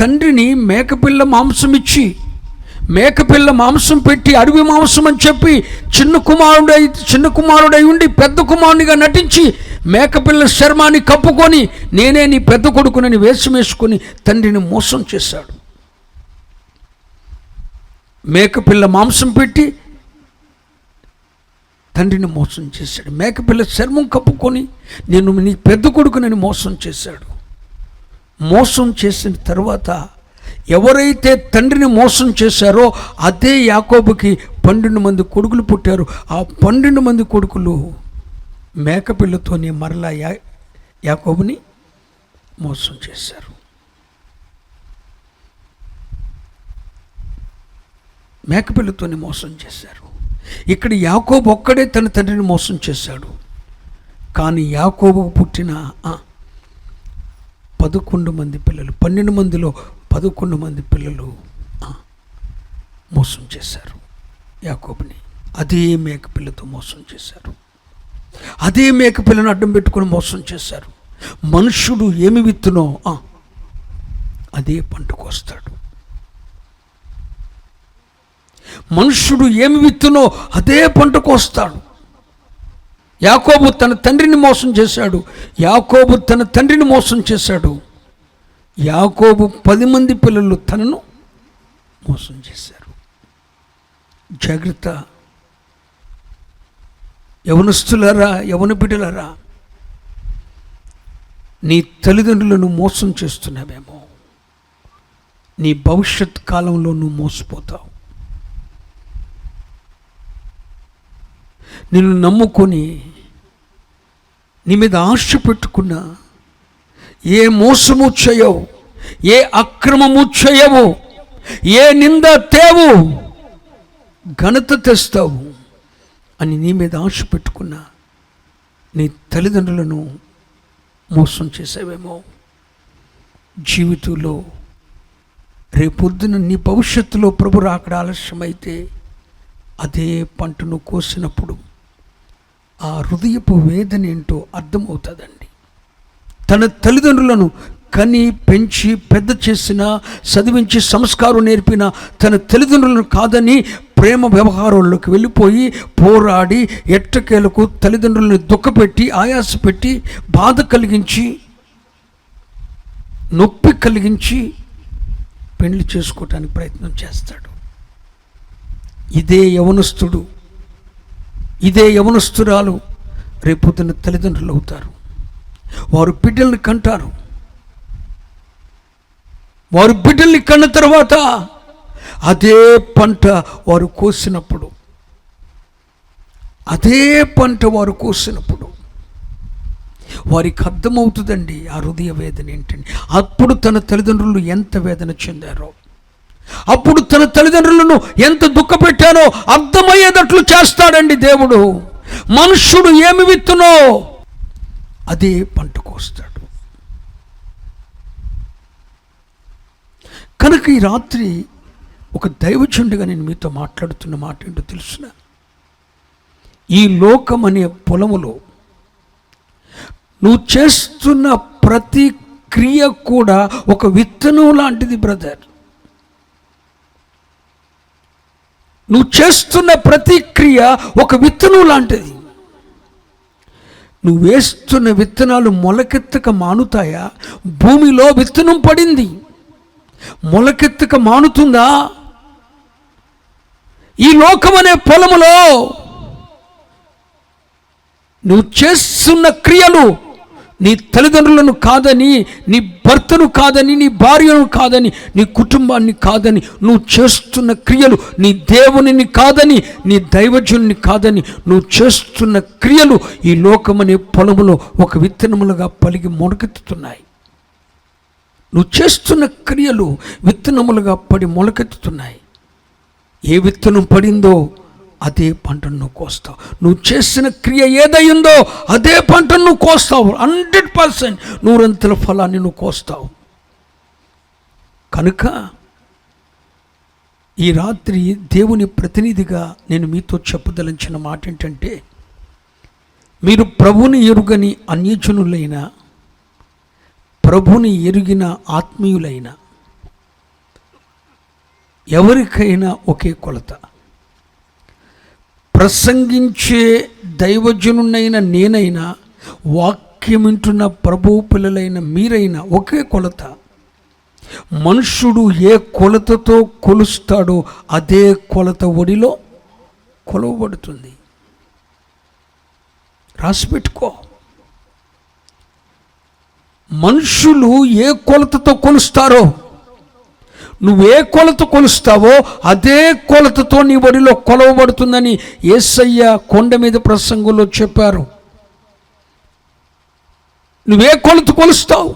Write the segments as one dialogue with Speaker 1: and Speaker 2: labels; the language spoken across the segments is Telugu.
Speaker 1: తండ్రిని మేకపిల్ల మాంసం ఇచ్చి మేకపిల్ల మాంసం పెట్టి అడవి మాంసం అని చెప్పి చిన్న కుమారుడై చిన్న కుమారుడై ఉండి పెద్ద కుమారునిగా నటించి మేకపిల్ల శర్మాన్ని కప్పుకొని నేనే నీ పెద్ద కొడుకునని వేషం వేసుకొని తండ్రిని మోసం చేశాడు. మేకపిల్ల మాంసం పెట్టి తండ్రిని మోసం చేశాడు. మేకపిల్ల చర్మం కప్పుకొని నేను నీ పెద్ద కొడుకునని మోసం చేశాడు. మోసం చేసిన తర్వాత ఎవరైతే తండ్రిని మోసం చేశారో అదే యాకోబుకి పన్నెండు మంది కొడుకులు పుట్టారు. ఆ పన్నెండు మంది కొడుకులు మేకపిల్లతోనే మరలా యా యాకోబుని మోసం చేశారు. మేకపిల్లతోనే మోసం చేశారు. ఇక్కడ యాకోబు ఒక్కడే తన తండ్రిని మోసం చేశాడు. కానీ యాకోబుకు పుట్టిన పదకొండు మంది పిల్లలు పన్నెండు మందిలో పదకొండు మంది పిల్లలు మోసం చేశారు. యాకోబుని అదే మేకపిల్లతో మోసం చేశారు. అదే మేకపిల్లను అడ్డం పెట్టుకొని మోసం చేశారు. మనుషుడు ఏమి విత్తునో అదే పంటకు వస్తాడు మనుషుడు ఏమి విత్తునో అదే పంటకు వస్తాడు యాకోబు తన తండ్రిని మోసం చేశాడు. యాకోబు తన తండ్రిని మోసం చేశాడు. యాకోబు పది మంది పిల్లలు తనను మోసం చేశారు. జాగ్రత్త. యవనస్తులారా యవన బిడ్డలారా నీ తల్లిదండ్రులను మోసం చేస్తున్నావేమో. నీ భవిష్యత్ కాలంలో నువ్వు మోసపోతావు. నిన్ను నమ్ముకొని నీ మీద ఆశ పెట్టుకున్న ఏ మోసము చేయవు ఏ అక్రమము చేయవు ఏ నింద తేవు ఘనత తెస్తావు అని నీ మీద ఆశ పెట్టుకున్న నీ తల్లిదండ్రులను మోసం చేసావేమో. జీవితంలో రేపొద్దున నీ భవిష్యత్తులో ప్రభు రాకడ ఆలస్యమైతే అదే పంటను కోసినప్పుడు ఆ హృదయపు వేదన ఏంటో అర్థమవుతుందండి. తన తల్లిదండ్రులను కని పెంచి పెద్ద చేసిన చదివించి సంస్కారం నేర్పిన తన తల్లిదండ్రులను కాదని ప్రేమ వ్యవహారంలోకి వెళ్ళిపోయి పోరాడి ఎట్టకేలకు తల్లిదండ్రులను దుఃఖపెట్టి ఆయాస పెట్టి బాధ కలిగించి నొప్పి కలిగించి పెళ్ళి చేసుకోవటానికి ప్రయత్నం చేస్తాడు. ఇదే యవనస్తుడు. ఇదే యవనస్తురాలు రేపొద్దున తల్లిదండ్రులు అవుతారు. వారు బిడ్డల్ని కంటారు. వారు బిడ్డల్ని కన్న తర్వాత అదే పంట వారు కోసినప్పుడు అదే పంట వారు కోసినప్పుడు వారికి అర్థమవుతుందండి ఆ హృదయ వేదన ఏంటండి అప్పుడు తన తల్లిదండ్రులు ఎంత వేదన చెందారో. అప్పుడు తన తల్లిదండ్రులను ఎంత దుఃఖపెట్టానో అర్థమయ్యేటట్లు చేస్తాడండి దేవుడు. మనుష్యుడు ఏమి విత్తునో అదే పంట కోస్తాడు. కనుక ఈ రాత్రి ఒక దైవచుండిగా నేను మీతో మాట్లాడుతున్న మాట ఏంటో తెలుసిన? ఈ లోకం అనే పొలములో నువ్వు చేస్తున్న ప్రతి క్రియ కూడా ఒక విత్తనం లాంటిది బ్రదర్. నువ్వు చేస్తున్న ప్రతిక్రియ ఒక విత్తనం లాంటిది. నువ్వు వేస్తున్న విత్తనాలు మొలకెత్తక మానుతాయా? భూమిలో విత్తనం పడింది. మొలకెత్తక మానుతుందా? ఈ లోకం అనే పొలములో నువ్వు చేస్తున్న క్రియలు నీ తల్లిదండ్రులను కాదని నీ భర్తను కాదని నీ భార్యను కాదని నీ కుటుంబాన్ని కాదని నువ్వు చేస్తున్న క్రియలు నీ దేవునిని కాదని నీ దైవజుని కాదని నువ్వు చేస్తున్న క్రియలు ఈ లోకమనే పొలములో ఒక విత్తనములుగా పలిగి మొలకెత్తుతున్నాయి. నువ్వు చేస్తున్న క్రియలు విత్తనములుగా పడి మొలకెత్తుతున్నాయి. ఏ విత్తనం పడిందో అదే పంటను నువ్వు కోస్తావు. నువ్వు చేసిన క్రియ ఏదైందో అదే పంటను నువ్వు కోస్తావు. హండ్రెడ్ పర్సెంట్ నూరంతల ఫలాన్ని నువ్వు కోస్తావు. కనుక ఈ రాత్రి దేవుని ప్రతినిధిగా నేను మీతో చెప్పదలించిన మాట ఏంటంటే మీరు ప్రభుని ఎరుగని అన్యజనులైన ప్రభుని ఎరిగిన ఆత్మీయులైన ఎవరికైనా ఒకే కొలత. ప్రసంగించే దైవజనునైన నేనైనా వాక్యం వింటున్న ప్రభు పిల్లలైన మీరైనా ఒకే కొలత. మనుష్యుడు ఏ కొలతతో కొలుస్తాడో అదే కొలత ఒడిలో కొలవబడుతుంది. రాసిపెట్టుకో. మనుషులు ఏ కొలతతో కొలుస్తారో నువ్వే కొలత కొలుస్తావో అదే కొలతతో నీ వడిలో కొలవబడుతుందని ఏసయ్య కొండ మీద ప్రసంగంలో చెప్పారు. నువ్వే కొలత కొలుస్తావు?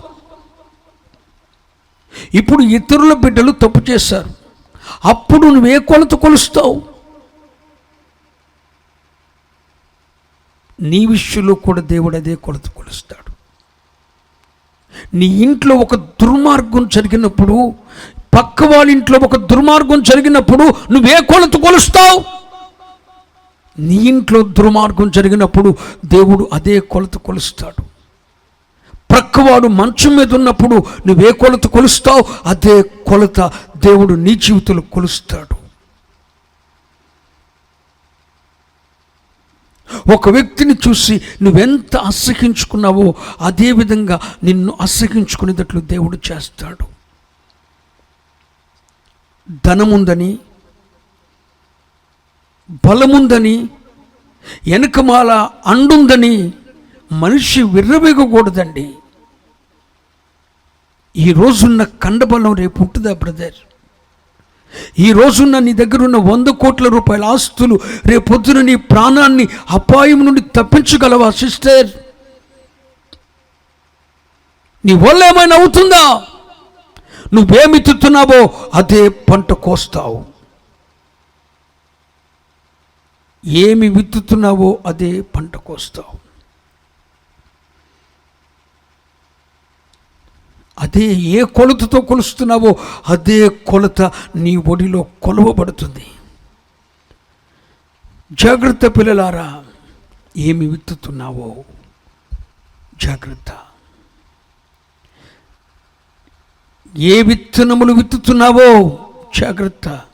Speaker 1: ఇప్పుడు ఇతరుల బిడ్డలు తప్పు చేశారు. అప్పుడు నువ్వే కొలత కొలుస్తావు? నీ విషయంలో కూడా దేవుడు అదే కొలత కొలుస్తాడు. నీ ఇంట్లో ఒక దుర్మార్గం జరిగినప్పుడు పక్క వాళ్ళ ఇంట్లో ఒక దుర్మార్గం జరిగినప్పుడు నువ్వే కొలత కొలుస్తావు? నీ ఇంట్లో దుర్మార్గం జరిగినప్పుడు దేవుడు అదే కొలత కొలుస్తాడు. ప్రక్కవాడు మంచం మీద ఉన్నప్పుడు నువ్వే కొలత కొలుస్తావు? అదే కొలత దేవుడు నీ జీవితంలో కొలుస్తాడు. ఒక వ్యక్తిని చూసి నువ్వెంత అసహించుకున్నావో అదే విధంగా నిన్ను అసహించుకునేటట్లు దేవుడు చేస్తాడు. ధనముందని బలముందని వెనకమాల అండుందని మనిషి విర్రవేగకూడదండి. ఈ రోజున్న కండబలం రేపు ఉంటుందా బ్రదర్? ఈ రోజున్న నీ దగ్గర ఉన్న వంద కోట్ల రూపాయల ఆస్తులు రేపొద్దున నీ ప్రాణాన్ని అపాయం నుండి తప్పించగలవా సిస్టర్? నీ వల్ల ఏమైనా అవుతుందా? నువ్వేమి తిత్తున్నావో అదే పంట కోస్తావు. ఏమి విత్తుతున్నావో అదే పంట కోస్తావు. అదే ఏ కొలతతో కొలుస్తున్నావో అదే కొలత నీ ఒడిలో కొలవబడుతుంది. జాగ్రత్త పిల్లలారా ఏమి విత్తుతున్నావో జాగ్రత్త. ఏ విత్తనములు విత్తుతున్నావో? జాగ్రత్త.